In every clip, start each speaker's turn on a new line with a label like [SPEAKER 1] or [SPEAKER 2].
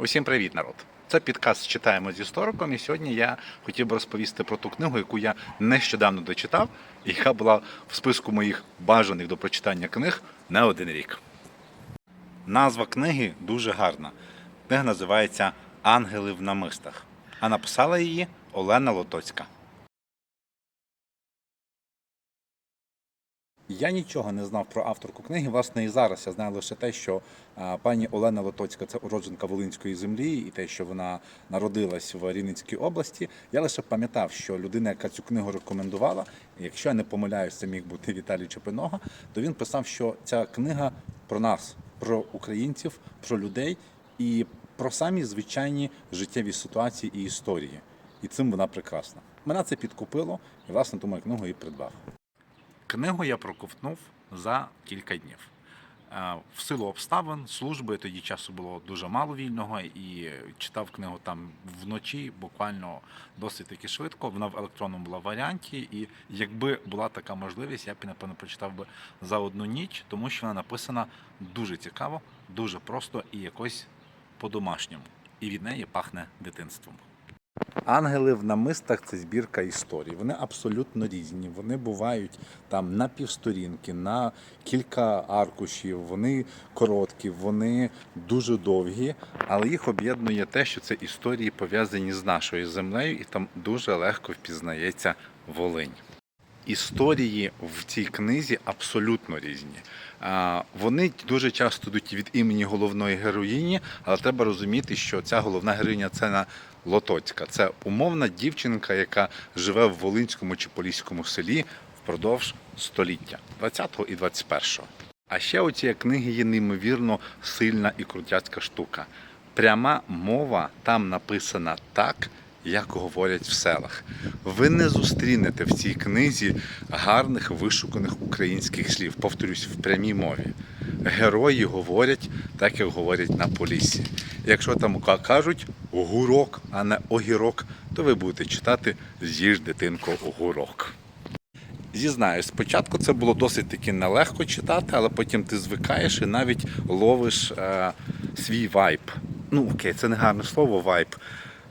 [SPEAKER 1] Усім привіт, народ! Це підкаст читаємо з істориком. І сьогодні я хотів би розповісти про ту книгу, яку я нещодавно дочитав, і яка була в списку моїх бажаних до прочитання книг не один рік. Назва книги дуже гарна. Книга називається Ангели в намистах. А написала її Олена Лотоцька. Я нічого не знав про авторку книги. Власне, і зараз я знаю лише те, що пані Олена Лотоцька це уродженка Волинської землі, і те, що вона народилась в Рівненській області. Я лише пам'ятав, що людина, яка цю книгу рекомендувала, якщо я не помиляюсь, це міг бути Віталій Чепинога, то він писав, що ця книга про нас, про українців, про людей і про самі звичайні життєві ситуації і історії. І цим вона прекрасна. Мене це підкупило, і власне тому я книгу і придбав. Книгу я проковтнув за кілька днів. Е, В силу обставин, служби тоді часу було дуже мало вільного, і читав книгу там вночі, буквально досить таки швидко. Вона в електронному була варіанті, і якби була така можливість, я б напевно прочитав би за одну ніч, тому що вона написана дуже цікаво, дуже просто і якось по-домашньому. І від неї пахне дитинством. Ангели в намистах це збірка історій. Вони абсолютно різні. Вони бувають там на півсторінки, на кілька аркушів. Вони короткі, вони дуже довгі, але їх об'єднує те, що це історії пов'язані з нашою землею, і там дуже легко впізнається Волинь. Історії в цій книзі абсолютно різні. Вони дуже часто йдуть від імені головної героїні, але треба розуміти, що ця головна героїня це Лотоцька. Це умовна дівчинка, яка живе в Волинському чи Поліському селі впродовж століття 20-го і 21-го. А ще у цієї книги є неймовірно сильна і крутяцька штука. Пряма мова там написана так, як говорять в селах. Ви не зустрінете в цій книзі гарних вишуканих українських слів. Повторюсь, в прямій мові. Герої говорять так, як говорять на полісі. Якщо там кажуть гурок, а не огірок, то ви будете читати З'їж дитинко огурок. Зізнаюсь, спочатку це було досить таки нелегко читати, але потім ти звикаєш і навіть ловиш е, свій вайб. Ну окей, це не гарне слово вайб.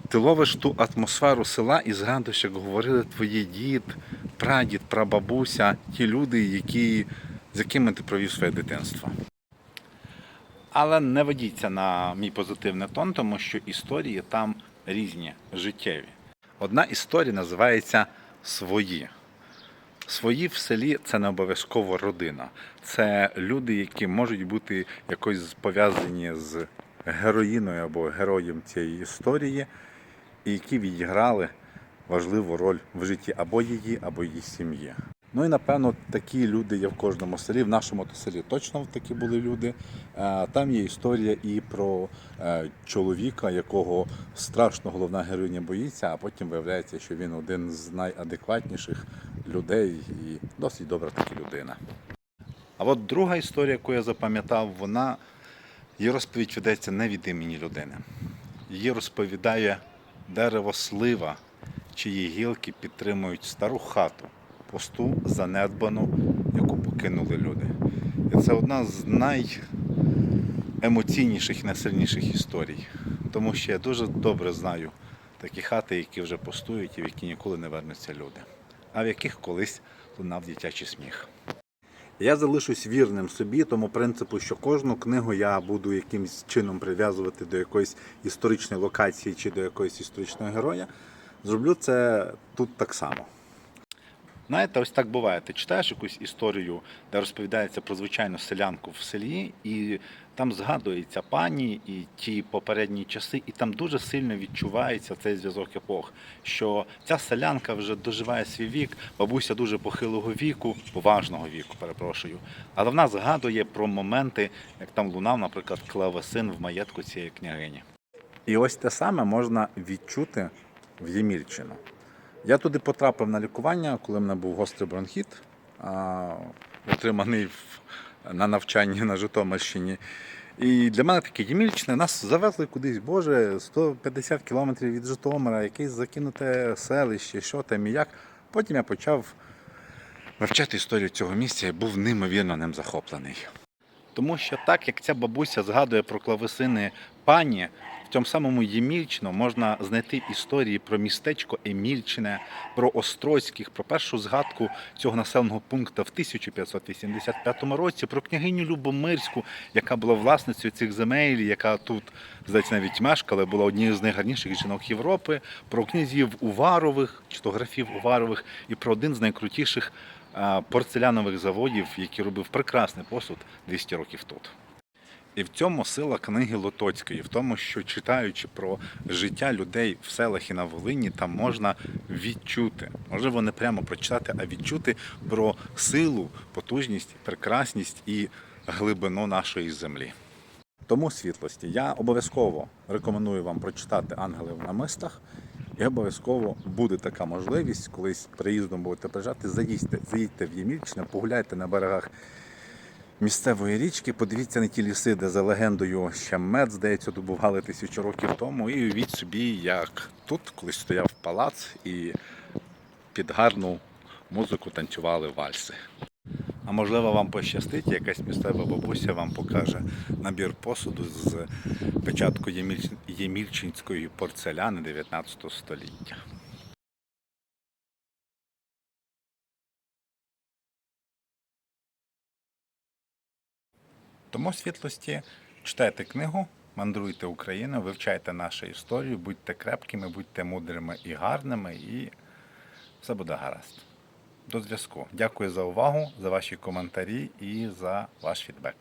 [SPEAKER 1] Ти ловиш ту атмосферу села і згадуєш, як говорили твої дід, прадід, прабабуся, ті люди, які, з якими ти провів своє дитинство. Але не ведіться на мій позитивний тон, тому що історії там різні, життєві. Одна історія називається Свої. Свої в селі це не обов'язково родина. Це люди, які можуть бути якось пов'язані з героїною або героєм цієї історії, і які відіграли важливу роль в житті або її, або її сім'ї. Ну і напевно такі люди є в кожному селі. В нашому то селі точно такі були люди. Е, Там є історія і про е, чоловіка, якого страшно головна героїня боїться, а потім виявляється, що він один з найадекватніших людей і досить добра така людина. А от друга історія, яку я запам'ятав, вона її розповідь ведеться не від імені людини. Її розповідає дерево слива, чиї гілки підтримують стару хату, пусту, занедбану, яку покинули люди. І це одна з найемоційніших і найсильніших історій. Тому що я дуже добре знаю такі хати, які вже пустують і в які ніколи не вернуться люди, а в яких колись лунав дитячий сміх. Я залишусь вірним собі, тому принципу, що кожну книгу я буду якимось чином прив'язувати до якоїсь історичної локації чи до якогось історичного героя. Зроблю це тут так само. Знаєте, ось так буває. Ти читаєш якусь історію, де розповідається про звичайну селянку в селі, і там згадується пані і ті попередні часи, і там дуже сильно відчувається цей зв'язок епох, що ця селянка вже доживає свій вік, бабуся дуже похилого віку, поважного віку, перепрошую. Але вона згадує про моменти, як там лунав, наприклад, клавесин в маєтку цієї княгині. І ось те саме можна відчути в Ємільчину. Я туди потрапив на лікування, коли в мене був гострий бронхіт, отриманий на навчанні на Житомирщині. І для мене таке Ємільчне, нас завезли кудись, Боже, 150 кілометрів від Житомира, якесь закинуте селище, що там і як. Потім я почав вивчати історію цього місця і був неймовірно ним захоплений. Тому що так як ця бабуся згадує про клавесини пані, в цьому самому Ємільчино можна знайти історії про містечко Емільчине, про Острозьких, про першу згадку цього населеного пункту в 1585 році, про княгиню Любомирську, яка була власницею цих земель, яка тут, здається, навіть мешкала, була однією з найгарніших жінок Європи, про князів Уварових, чи то графів Уварових, і про один з найкрутіших порцелянових заводів, який робив прекрасний посуд 200 років тут. І в цьому сила книги Лотоцької, в тому, що читаючи про життя людей в селах і на Волині, там можна відчути, можливо, не прямо прочитати, а відчути про силу, потужність, прекрасність і глибину нашої землі. Тому світлості я обов'язково рекомендую вам прочитати Ангели в намистах. І обов'язково буде така можливість, колись приїздом будете приїжджати, заїдьте, заїдьте в Ємільчине, погуляйте на берегах місцевої річки, подивіться на ті ліси, де за легендою ще мед, здається, добували тисячу років тому. І уявіть собі, як тут колись стояв палац і під гарну музику танцювали вальси. А можливо, вам пощастить, якась місцева бабуся вам покаже набір посуду з початку Єміль- ємільчинської порцеляни 19 століття. Тому світлості читайте книгу, мандруйте Україну, вивчайте нашу історію, будьте крепкими, будьте мудрими і гарними, і все буде гаразд. До зв'язку. Дякую за увагу, за ваші коментарі і за ваш фідбек.